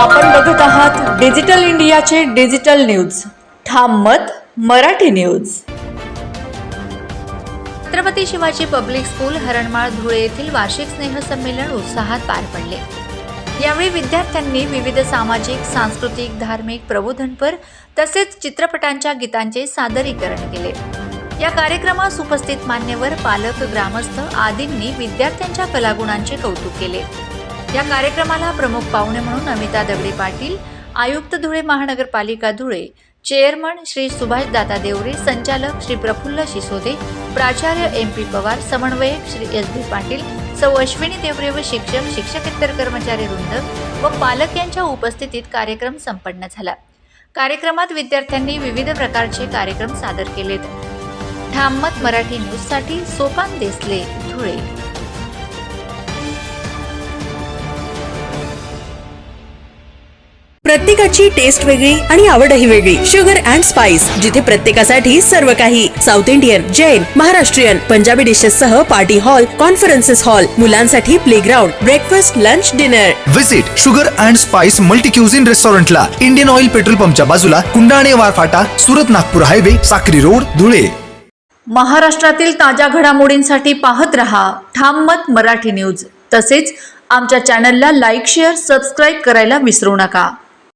आपण बघूत आहात डिजिटल इंडियाचे डिजिटल न्यूज. ठाम मत Marathi news. Chhatrapati Shivaji public school Haranmal Dhule येथील वार्षिक स्नेहसंमेलन उत्साहात पार पडले. यावेळी विद्यार्थ्यांनी विविध सामाजिक सांस्कृतिक धार्मिक प्रबोधनपर तसेच चित्रपटांच्या गीतांचे सादरीकरण केले. या कार्यक्रमास उपस्थित मान्यवर पालक ग्रामस्थ आदींनी विद्यार्थ्यांच्या कलागुणांचे कौतुक केले. या कार्यक्रमाला प्रमुख पाहुणे म्हणून अमिता दगडे पाटील आयुक्त धुळे महानगरपालिका धुळे चेअरमन श्री सुभाष दादा देवरे संचालक श्री प्रफुल्ल शिसोदे प्राचार्य एम पी पवार समन्वयक श्री एस बी पाटील सौ अश्विनी देवरे व शिक्षक शिक्षकेतर कर्मचारी वृंद व पालक यांच्या उपस्थितीत कार्यक्रम संपन्न झाला. कार्यक्रमात विद्यार्थ्यांनी विविध प्रकारचे कार्यक्रम सादर केलेत. ठाममत मराठी न्यूजसाठी सोपान देसले धुळे. प्रत्येकाची टेस्ट वेगळी आणि आवडही वेगळी. शुगर अँड स्पाइस जिथे प्रत्येकासाठी सर्व काही. South Indian Jain Maharashtrian Punjabi dishes सह पार्टी हॉल कॉन्फरन्सेस हॉल मुलांसाठी playground breakfast lunch dinner visit sugar and spice multi cuisine रेस्टॉरंटला इंडियन ऑइल पेट्रोल पंपच्या बाजूला कुंडाणे वारफाटा सुरत नागपूर हायवे साक्री रोड धुळे. महाराष्ट्रातील ताज्या घडामोडींसाठी पाहत रहा ठाम मत मराठी न्यूज तसेच आमच्या चॅनलला लाईक शेअर सबस्क्राईब करायला विसरू नका.